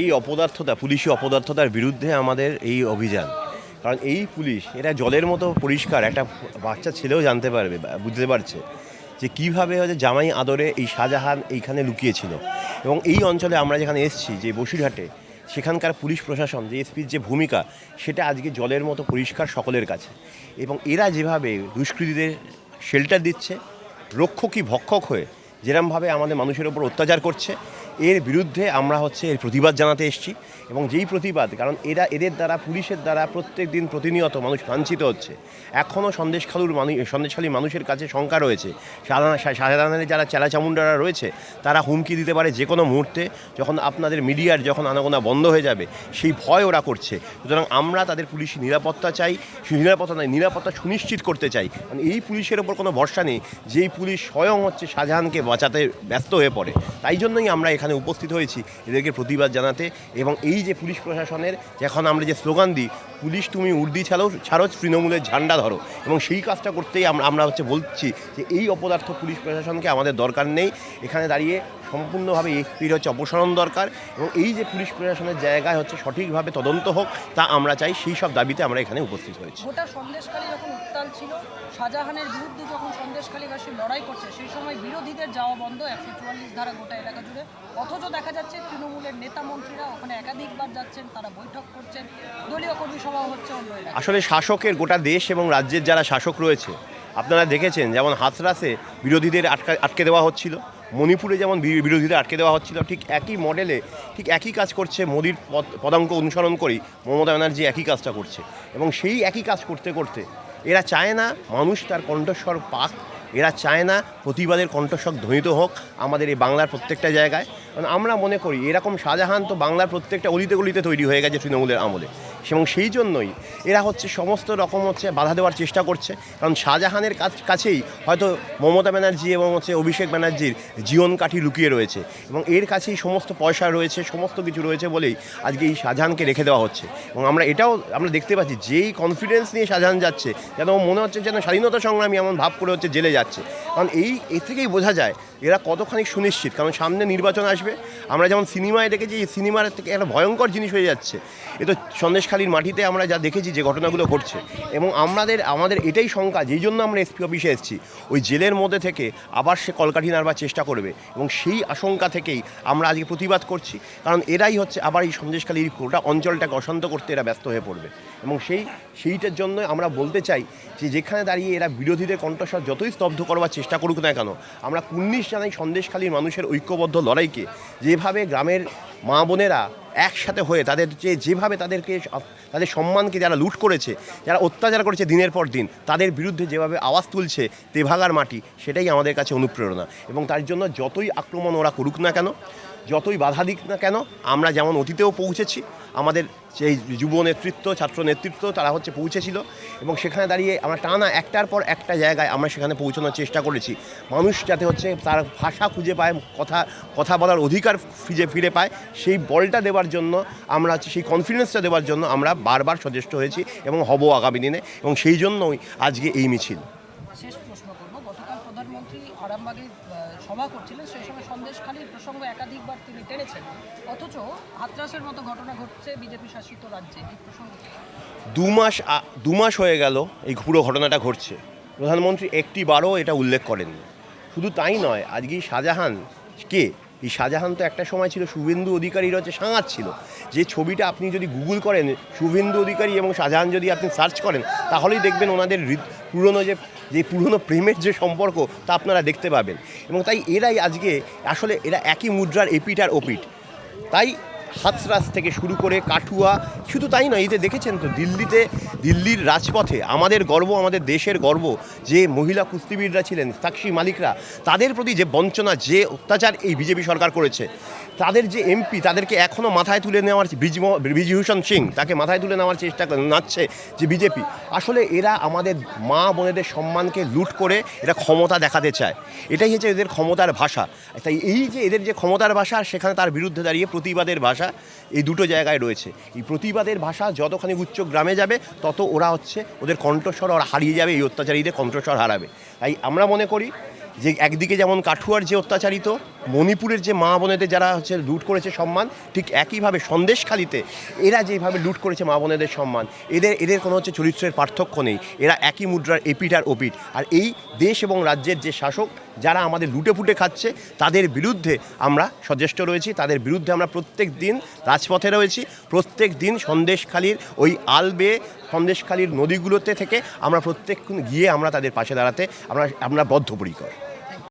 এই অপদার্থতা, পুলিশি অপদার্থতার বিরুদ্ধে আমাদের এই অভিযান। কারণ এই পুলিশ এরা জলের মতো পরিষ্কার, একটা বাচ্চা ছেলেও জানতে পারবে বুঝতে পারছে যে কীভাবে হচ্ছে জামাই আদরে এই শাহজাহান এইখানে লুকিয়েছিল। এবং এই অঞ্চলে আমরা যেখানে এসেছি, যে বসিরহাটে, সেখানকার পুলিশ প্রশাসন, যে এসপির যে ভূমিকা, সেটা আজকে জলের মতো পরিষ্কার সকলের কাছে। এবং এরা যেভাবে দুষ্কৃতীদের শেল্টার দিচ্ছে, রক্ষকই ভক্ষক হয়ে যেরমভাবে আমাদের মানুষের ওপর অত্যাচার করছে এর বিরুদ্ধে আমরা হচ্ছে এর প্রতিবাদ জানাতে এসেছি এবং যেই প্রতিবাদ, কারণ এরা, এদের দ্বারা, পুলিশের দ্বারা প্রত্যেক দিন প্রতিনিয়ত মানুষ লাঞ্ছিত হচ্ছে। এখনও সন্দেশখালুর মানুষ সন্দেশখালী মানুষের কাছে শঙ্কা রয়েছে। সাধারণ সাধারণের যারা চেলাচামুন্ডারা রয়েছে, তারা হুমকি দিতে পারে যে কোনো মুহূর্তে, যখন আপনাদের মিডিয়ার যখন আনাগোনা বন্ধ হয়ে যাবে, সেই ভয় ওরা করছে। সুতরাং আমরা তাদের পুলিশি নিরাপত্তা চাই নিরাপত্তা নয়, নিরাপত্তা সুনিশ্চিত করতে চাই। কারণ এই পুলিশের ওপর কোনো ভরসা নেই, যেই পুলিশ স্বয়ং হচ্ছে শাহজাহানকে বাঁচাতে ব্যস্ত হয়ে পড়ে। তাই জন্যই আমরা এখানে উপস্থিত হয়েছি এদেরকে প্রতিবাদ জানাতে এবং এই যে পুলিশ প্রশাসনের এখন আমরা যে স্লোগান দিই, পুলিশ তুমি উর্দি ছাড়ো ছাড়ো, তৃণমূলের ঝান্ডা ধরো। এবং সেই কাজটা করতেই আমরা আমরা হচ্ছে বলছি যে এই অপদার্থ পুলিশ প্রশাসনকে আমাদের দরকার নেই। এখানে দাঁড়িয়ে সম্পূর্ণভাবে এসপির হচ্ছে অপসারণ দরকার এবং এই যে পুলিশ প্রশাসনের জায়গায় হচ্ছে সঠিকভাবে তদন্ত হোক, তা আমরা চাই সেই সব দাবিতে আমরা এখানে উপস্থিত হয়েছি। যখন উত্তাল ছিল, শাহজাহানের বিরুদ্ধে যখন সন্দেশখালীবাসী লড়াই করছে, সেই সময় বিরোধীদের যাওয়া বন্ধ, একশো চুয়াল্লিশ ধারা গোটা এলাকা জুড়ে। অথচ দেখা যাচ্ছে তৃণমূলের নেতা মন্ত্রীরা ওখানে একাধিকবার যাচ্ছেন, তারা বৈঠক করছেন। দলীয় কর্মী সভা হচ্ছে আসলে শাসকের গোটা দেশ এবং রাজ্যের যারা শাসক রয়েছে, আপনারা দেখেছেন যেমন হাতরাসে বিরোধীদের আটকা, আটকে দেওয়া হচ্ছিল, মণিপুরে যেমন বিরোধীদের আটকে দেওয়া হচ্ছিল, ঠিক একই মডেলে, ঠিক একই কাজ করছে মোদির পদ- পদাঙ্ক অনুসরণ করেই মমতা ব্যানার্জি একই কাজটা করছে। এবং সেই একই কাজ করতে করতে এরা চায় না মানুষ তার কণ্ঠস্বর পাক এরা চায় না প্রতিবাদের কণ্ঠস্বর ধ্বনিত হোক আমাদের এই বাংলার প্রত্যেকটা জায়গায়। কারণ আমরা মনে করি, এরকম শাহজাহান তো বাংলার প্রত্যেকটা অলিতে গলিতে তৈরি হয়ে গেছে তৃণমূলের আমলে। এবং সেই জন্যই এরা হচ্ছে সমস্ত রকম হচ্ছে বাধা দেওয়ার চেষ্টা করছে। কারণ শাহজাহানের কাছ কাছেই হয়তো মমতা ব্যানার্জি এবং হচ্ছে অভিষেক ব্যানার্জির জীবন কাঠি লুকিয়ে রয়েছে এবং এর কাছেই সমস্ত পয়সা রয়েছে, সমস্ত কিছু রয়েছে বলেই আজকে এই শাহজাহানকে রেখে দেওয়া হচ্ছে। এবং আমরা এটাও আমরা দেখতে পাচ্ছি যেই কনফিডেন্স নিয়ে শাহজাহান যাচ্ছে, যেন মনে হচ্ছে যেন স্বাধীনতা সংগ্রামী এমন ভাব করে হচ্ছে জেলে যাচ্ছে। কারণ এই এ থেকেই বোঝা যায় এরা কতখানি সুনিশ্চিত। কারণ সামনে নির্বাচন আসবে, আমরা যেমন সিনেমায় দেখেছি সিনেমার থেকে একটা ভয়ঙ্কর জিনিস হয়ে যাচ্ছে। এ তো সন্দেশখালীর মাটিতে আমরা যা দেখেছি যে ঘটনাগুলো ঘটছে এবং আমাদের আমাদের এটাই শঙ্কা, যেই জন্য আমরা এসপি অফিসে এসেছি, ওই জেলের মধ্যে থেকে আবার সে কলকাঠি নাড়বার চেষ্টা করবে এবং সেই আশঙ্কা থেকেই আমরা আজকে প্রতিবাদ করছি। কারণ এরাই হচ্ছে আবার এই সন্দেশখালীর গোটা অঞ্চলটাকে অশান্ত করতে এরা ব্যস্ত হয়ে পড়বে। এবং সেই, সেইটার জন্য আমরা বলতে চাই যে যেখানে দাঁড়িয়ে এরা বিরোধীদের কণ্ঠস্বর যতই স্তব্ধ করবার চেষ্টা করুক না কেন, আমরা কুন্নিশ জানাই সন্দেশখালীর মানুষের ঐক্যবদ্ধ লড়াইকে। যেভাবে গ্রামের মা বোনেরা একসাথে হয়ে তাদের যে যেভাবে তাদেরকে তাদের সম্মানকে যারা লুট করেছে, যারা অত্যাচার করেছে দিনের পর দিন, তাদের বিরুদ্ধে যেভাবে আওয়াজ তুলছে তেভাগার মাটি, সেটাই আমাদের কাছে অনুপ্রেরণা। এবং তার জন্য যতই আক্রমণ ওরা করুক না কেন যতই বাধা দিক না কেন, আমরা যেমন অতীতেও পৌঁছেছি, আমাদের সেই যুব নেতৃত্ব, ছাত্র নেতৃত্ব তারা হচ্ছে পৌঁছেছিল এবং সেখানে দাঁড়িয়ে আমরা টানা একটার পর একটা জায়গায় আমরা সেখানে পৌঁছানোর চেষ্টা করেছি। মানুষ যাতে হচ্ছে তার ভাষা খুঁজে পায়, কথা কথা বলার অধিকার ফিরে ফিরে পায়, সেই বলটা দেওয়ার জন্য আমরা হচ্ছে, সেই কনফিডেন্সটা দেওয়ার জন্য আমরা বারবার সচেষ্ট হয়েছি এবং হব আগামী দিনে এবং সেই জন্যই আজকে এই মিছিল। শেষ প্রশ্ন করব। গতকাল প্রধানমন্ত্রী আরামবাগে সভা করছিলেন, সেই সময় সন্দেশখালীর প্রসঙ্গ একাধিকবার তিনি টেনেছেন। অথচ হাতরাসের মতো ঘটনা ঘটছে বিজেপি শাসিত রাজ্যে, এই প্রসঙ্গ। দু মাস দু মাস হয়ে গেল, এই পুরো ঘটনাটা ঘটছে। প্রধানমন্ত্রী একটি বারও এটা উল্লেখ করেননি। শুধু তাই নয়, আজকে শাহজাহান কে? এই শাহজাহান তো একটা সময় ছিল শুভেন্দু অধিকারীর হচ্ছে সাঁত ছিল। যে ছবিটা আপনি যদি গুগল করেন, শুভেন্দু অধিকারী এবং শাহজাহান যদি আপনি সার্চ করেন, তাহলেই দেখবেন ওনাদের পুরনো যে যে পুরনো প্রেমের যে সম্পর্ক, তা আপনারা দেখতে পাবেন। এবং তাই এরাই আজকে, আসলে এরা একই মুদ্রার এপিট আর ওপিট তাই হাতরাস থেকে শুরু করে কাঠুয়া, শুধু তাই নয় এতে দেখেছেন তো, দিল্লিতে, দিল্লির রাজপথে আমাদের গর্ব, আমাদের দেশের গর্ব, যে মহিলা কুস্তিবিদরা ছিলেন, সাক্ষী মালিকরা, তাদের প্রতি যে বঞ্চনা, যে অত্যাচার এই বিজেপি সরকার করেছে, তাদের যে এমপি, তাদেরকে এখনও মাথায় তুলে নেওয়ার ব্রিজ ব্রিজভূষণ সিং, তাকে মাথায় তুলে নেওয়ার চেষ্টা নাচছে যে বিজেপি, আসলে এরা আমাদের মা বোনেদের সম্মানকে লুট করে এরা ক্ষমতা দেখাতে চায়। এটাই হচ্ছে এদের ক্ষমতার ভাষা। তাই এই যে এদের যে ক্ষমতার ভাষা, সেখানে তার বিরুদ্ধে দাঁড়িয়ে প্রতিবাদের ভাষা এই দুটো জায়গায় রয়েছে। এই প্রতিবাদের ভাষা যতখানি উচ্চ গ্রামে যাবে, তত ওরা হচ্ছে ওদের কণ্ঠস্বর ওরা হারিয়ে যাবে, এই অত্যাচারীদের কণ্ঠস্বর হারাবে। তাই আমরা মনে করি যে একদিকে যেমন কাঠুয়ার যে অত্যাচারিত মণিপুরের যে মা বোনেদের যারা হচ্ছে লুট করেছে সম্মান, ঠিক একইভাবে সন্দেশখালিতে এরা যেভাবে লুট করেছে মা বোনেদের সম্মান, এদের এদের কোনো হচ্ছে চরিত্রের পার্থক্য নেই। এরা একই মুদ্রার এপিট আর ওপিট আর এই দেশ এবং রাজ্যের যে শাসক যারা আমাদের লুটে ফুটে খাচ্ছে, তাদের বিরুদ্ধে আমরা সচেষ্ট রয়েছি, তাদের বিরুদ্ধে আমরা প্রত্যেক দিন রাজপথে রয়েছি, প্রত্যেক দিন সন্দেশখালির ওই আলবে, সন্দেশখালির নদীগুলোতে থেকে আমরা প্রত্যেকক্ষণ গিয়ে আমরা তাদের পাশে দাঁড়াতে আমরা আমরা বদ্ধপরিকর।